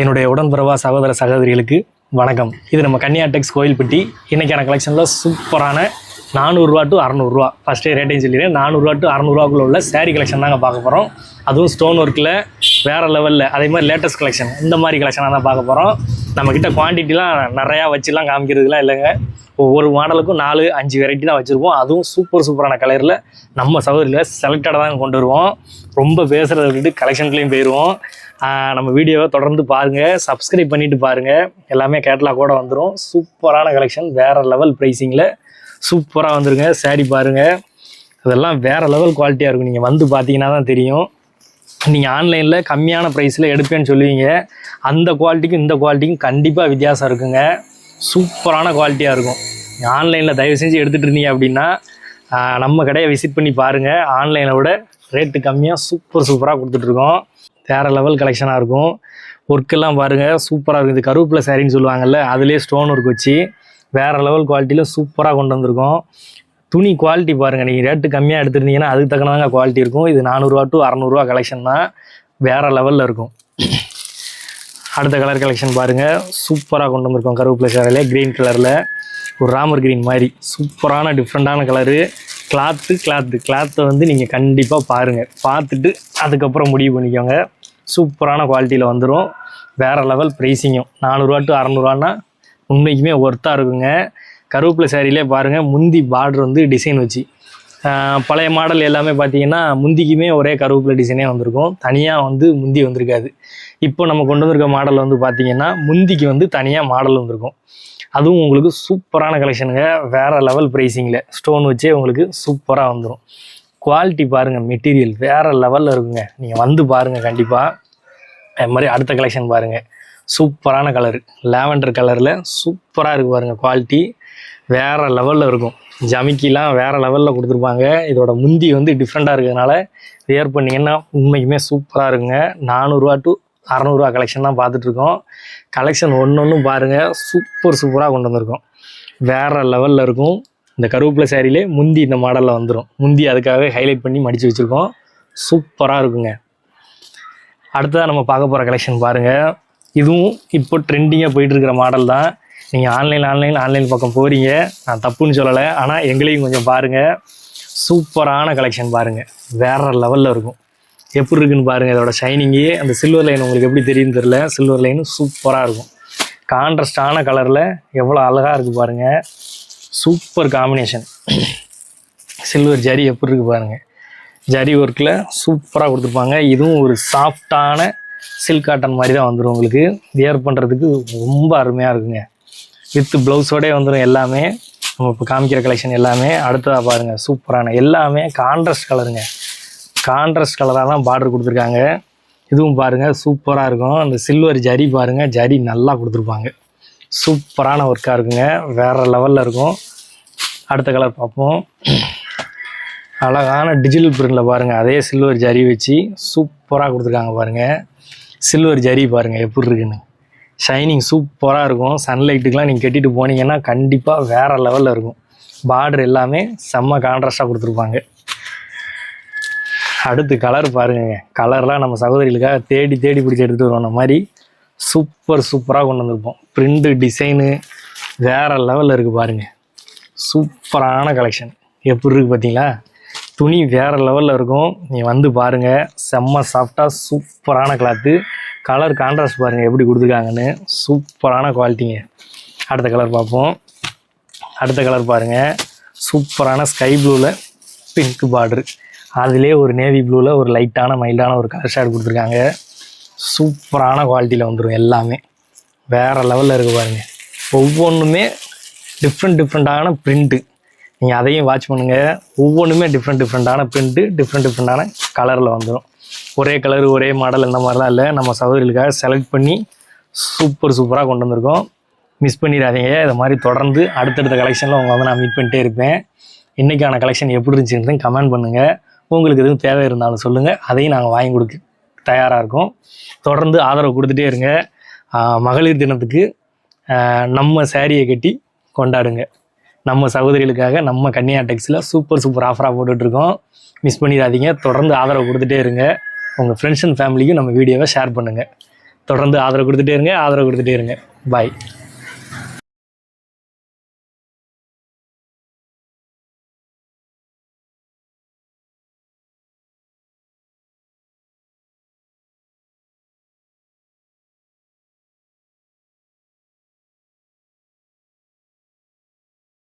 என்னுடைய உடன்பிறவா சகோதர சகோதரிகளுக்கு வணக்கம். இது நம்ம கன்னியா டெக்ஸ் கோயில்பட்டி இன்றைக்கான கலெக்ஷனில் சூப்பரான நானூறுரூவா டு அறநூறுரூவா ஃபஸ்ட்டே ரேட்டையும் சொல்லிடுறேன். நானூறுரூவா டு அறநூறுவாக்குள்ள உள்ள சேரீ கலெக்ஷன் தாங்க பார்க்க போகிறோம் அதுவும் ஸ்டோன் ஒர்க்கில் வேறு லெவலில் அதே மாதிரி லேட்டஸ்ட் கலெக்ஷன் இந்த மாதிரி கலெக்ஷனாக தான் பார்க்க போகிறோம் நம்மக்கிட்ட குவான்டிட்டிலாம் நிறையா வச்சுலாம் காமிக்கிறதுலாம் இல்லைங்க. ஒவ்வொரு மாடலுக்கும் நாலு அஞ்சு வெரைட்டி தான் வச்சுருப்போம். அதுவும் சூப்பர் சூப்பரான கலரில் நம்ம சகோதரியில் செலக்டடாக தான் கொண்டு வருவோம். ரொம்ப பேசுகிறத விட்டுட்டு கலெக்ஷன்லேயும் போயிடுவோம் நம்ம வீடியோவை தொடர்ந்து பாருங்கள் சப்ஸ்கிரைப் பண்ணிவிட்டு பாருங்கள் எல்லாமே கேட்டலாக் கூட வந்துடும் சூப்பரான கலெக்ஷன் வேறு லெவல் ப்ரைஸிங்கில் சூப்பராக வந்துருங்க. சேரீ பாருங்கள் அதெல்லாம் வேறு லெவல் குவாலிட்டியாக இருக்கும். நீங்கள் வந்து பார்த்தீங்கன்னா தான் தெரியும். நீங்கள் ஆன்லைனில் கம்மியான ப்ரைஸில் எடுப்பேன்னு சொல்லுவீங்க. அந்த குவாலிட்டிக்கும் இந்த குவாலிட்டிக்கும் கண்டிப்பாக வித்தியாசம் இருக்குங்க. சூப்பரான குவாலிட்டியாக இருக்கும். ஆன்லைனில் தயவு செஞ்சு எடுத்துகிட்டு இருந்தீங்க அப்படின்னா நம்ம கடையை விசிட் பண்ணி பாருங்கள் ஆன்லைனை விட ரேட்டு கம்மியாக சூப்பர் சூப்பராக கொடுத்துட்ருக்கோம் வேறு லெவல் கலெக்ஷனாக இருக்கும். ஒர்க்கெல்லாம் பாருங்கள் சூப்பராக இருக்குது இது கருவேப்பிலை சாரின்னு சொல்லுவாங்கல்ல அதுலேயே ஸ்டோன் ஒர்க் வச்சு வேறு லெவல் குவாலிட்டியில் சூப்பராக கொண்டு வந்திருக்கோம். துணி குவாலிட்டி பாருங்கள் நீங்கள் ரேட்டு கம்மியாக எடுத்துருந்தீங்கன்னா அதுக்கு தக்கனதாங்க குவாலிட்டி இருக்கும். இது நானூறுரூவா டு அறநூறுவா கலெக்ஷன் தான் வேறு லெவலில் இருக்கும். அடுத்த கலர் கலெக்ஷன் பாருங்கள் சூப்பராக கொண்டு வந்திருக்கோம். கருவேப்பிலை சேரையில் க்ரீன் கலரில் ஒரு ராமர் க்ரீன் மாதிரி. சூப்பரான டிஃப்ரெண்ட்டான கலரு கிளாத்து கிளாத்து கிளாத்தை வந்து நீங்கள் கண்டிப்பாக பாருங்கள் பார்த்துட்டு அதுக்கப்புறம் முடிவு பண்ணிக்கோங்க. சூப்பரான குவாலிட்டியில் வந்துடும் வேறு லெவல் ப்ரைஸிங்கும் நானூறுரூவா டு அறநூறுவான்னா உண்மைக்குமே ஒர்த்தாக இருக்குங்க. கருவேப்பிலை சேரீலே பாருங்கள் முந்தி பார்டர் வந்து டிசைன் வச்சு. பழைய மாடல் எல்லாமே பார்த்தீங்கன்னா முந்திக்குமே ஒரே கருவேப்பிலை டிசைனே வந்திருக்கும். தனியாக வந்து முந்தி வந்திருக்காது. இப்போ நம்ம கொண்டு வந்திருக்க மாடல் வந்து பார்த்தீங்கன்னா முந்திக்கு வந்து தனியாக மாடல் வந்திருக்கும். அதுவும் உங்களுக்கு சூப்பரான கலெக்ஷனுங்க வேறு லெவல் ப்ரைஸிங்கில் ஸ்டோன் வச்சே உங்களுக்கு சூப்பராக வந்துடும் குவாலிட்டி பாருங்கள் மெட்டீரியல் வேறு லெவலில் இருக்குங்க. நீங்கள் வந்து பாருங்கள் கண்டிப்பாக அது மாதிரி அடுத்த கலெக்ஷன் பாருங்கள் சூப்பரான கலரு லாவெண்டர் கலரில் சூப்பராக இருக்குது பாருங்கள் குவாலிட்டி வேறு லெவலில் இருக்கும். ஜமிக்கிலாம் வேறு லெவலில் கொடுத்துருப்பாங்க. இதோட முந்தி வந்து டிஃப்ரெண்ட்டாக இருக்கிறதுனால வேர் பண்ணிங்கன்னா உண்மைக்குமே சூப்பராக இருக்குங்க. நானூறுரூவா டு அறநூறுவா கலெக்ஷன் தான் பார்த்துட்ருக்கோம். கலெக்ஷன் ஒன்று ஒன்றும் பாருங்கள் சூப்பர் சூப்பராக கொண்டு வந்திருக்கோம். வேறு லெவலில் இருக்கும். இந்த கருவேப்பிலை சேரீலே முந்தி இந்த மாடலில் வந்துடும் முந்தி அதுக்காகவே ஹைலைட் பண்ணி மடித்து வச்சுருக்கோம். சூப்பராக இருக்குங்க. அடுத்ததாக நம்ம பார்க்க போகிற கலெக்ஷன் பாருங்கள் இதுவும் இப்போ ட்ரெண்டிங்காக போயிட்டு இருக்கிற மாடல் தான். நீங்கள் ஆன்லைன் ஆன்லைன் ஆன்லைன் பக்கம் போகிறீங்க நான் தப்புன்னு சொல்லலை. ஆனால் எங்களையும் கொஞ்சம் பாருங்கள் சூப்பரான கலெக்ஷன் பாருங்கள் வேற லெவலில் இருக்கும். எப்படி இருக்குன்னு பாருங்கள் இதோட ஷைனிங்கே அந்த சில்வர் லைன் உங்களுக்கு எப்படி தெரியும்னு தெரில சில்வர் லைனும் சூப்பராக இருக்கும். கான்ட்ராஸ்டான கலரில் எவ்வளோ அழகாக இருக்குது பாருங்கள் சூப்பர் காம்பினேஷன் சில்வர் ஜரி எப்படி இருக்குது பாருங்கள் ஜரி ஒர்க்கில் சூப்பராக கொடுத்துருப்பாங்க. இதுவும் ஒரு சாஃப்டான சில்க் காட்டன் மாதிரி தான் வந்துடும் உங்களுக்கு. வியர் பண்ணுறதுக்கு ரொம்ப அருமையாக இருக்குங்க. வித் ப்ளவுஸோடே வந்துடும் எல்லாமே. நம்ம இப்போ காமிக்கிற கலெக்ஷன் எல்லாமே. அடுத்ததாக பாருங்கள் சூப்பரான எல்லாமே கான்ட்ராஸ்ட் கலருங்க கான்ட்ராஸ்ட் கலராக தான் பார்டர் கொடுத்துருக்காங்க. இதுவும் பாருங்கள் சூப்பராக இருக்கும். அந்த சில்வர் ஜரி பாருங்கள் ஜரி நல்லா கொடுத்துருப்பாங்க. சூப்பரான ஒர்க்காக இருக்குங்க. வேறு லெவலில் இருக்கும். அடுத்த கலர் பார்ப்போம். அழகான டிஜிட்டல் பிரிண்டில் பாருங்கள் அதே சில்வர் ஜரி வச்சு சூப்பராக கொடுத்துருக்காங்க பாருங்கள் சில்வர் ஜரி பாருங்கள் எப்படி இருக்குன்னு. ஷைனிங் சூப்பராக இருக்கும். சன்லைட்டுக்கெலாம் நீங்கள் கட்டிட்டு போனீங்கன்னா கண்டிப்பாக வேறு லெவலில் இருக்கும். பார்டர் எல்லாமே செம்ம கான்ட்ராஸ்டாக கொடுத்துருப்பாங்க. அடுத்து கலர் பாருங்க கலர்லாம் நம்ம சகோதரிகளுக்காக தேடி தேடி பிடிச்சி எடுத்துகிட்டு வருவோம். அந்த மாதிரி சூப்பர் சூப்பராக கொண்டு வந்திருப்போம். ப்ரிண்ட்டு டிசைனு வேறு லெவலில் இருக்குது பாருங்கள் சூப்பரான கலெக்ஷன் எப்படி இருக்குது பார்த்தீங்களா? துணி வேறு லெவலில் இருக்கும். நீங்கள் வந்து பாருங்கள் செம்ம சாஃப்டாக சூப்பரான கிளாத்து கலர் கான்ட்ராஸ்ட் பாருங்கள் எப்படி கொடுத்துருக்காங்கன்னு. சூப்பரான குவாலிட்டிங்க அடுத்த கலர் பார்ப்போம். அடுத்த கலர் பாருங்கள் சூப்பரான ஸ்கை ப்ளூவில் பிங்க் பார்டரு அதிலே ஒரு நேவி ப்ளூவில் ஒரு லைட்டான மைல்டான ஒரு கலர் ஷேட் கொடுத்துருக்காங்க. சூப்பரான குவாலிட்டியில் வந்துடும் எல்லாமே. வேறு லெவலில் இருக்குது பாருங்கள் ஒவ்வொன்றுமே டிஃப்ரெண்ட் டிஃப்ரெண்ட்டான பிரிண்ட்டு நீங்கள் அதையும் வாட்ச் பண்ணுங்கள் ஒவ்வொன்றுமே டிஃப்ரெண்ட் டிஃப்ரெண்ட்டான பிரிண்ட்டு டிஃப்ரெண்ட் டிஃப்ரெண்ட்டான கலரில் வந்துடும் ஒரே கலர் ஒரே மாடல் இந்த மாதிரிலாம் இல்லை. நம்ம சகோதரிகளுக்காக செலக்ட் பண்ணி சூப்பர் சூப்பராக கொண்டு வந்திருக்கோம். மிஸ் பண்ணிடாதீங்க. இதை மாதிரி தொடர்ந்து அடுத்தடுத்த கலெக்ஷனில் உங்களை வந்து நான் மீட் பண்ணிட்டே இருப்பேன். இன்றைக்கான கலெக்ஷன் எப்படி இருந்துச்சுன்னு கமெண்ட் பண்ணுங்கள் உங்களுக்கு எதுவும் தேவை இருந்தாலும் சொல்லுங்கள் அதையும் நாங்கள் வாங்கி கொடுக்க தயாராக இருக்கோம். தொடர்ந்து ஆதரவு கொடுத்துட்டே இருங்க. மகளிர் தினத்துக்கு நம்ம சேரீயை கட்டி கொண்டாடுங்க. நம்ம சகோதரிகளுக்காக நம்ம கன்னியா டெக்ஸில் சூப்பர் சூப்பர் ஆஃபராக போட்டுட்ருக்கோம். மிஸ் பண்ணிடாதீங்க. தொடர்ந்து ஆதரவு கொடுத்துட்டே இருங்க. உங்கள் ஃப்ரெண்ட்ஸ் அண்ட் ஃபேமிலிக்கும் நம்ம வீடியோவை ஷேர் பண்ணுங்கள் தொடர்ந்து ஆதரவு கொடுத்துட்டே இருங்க. ஆதரவு கொடுத்துட்டே இருங்க. பாய்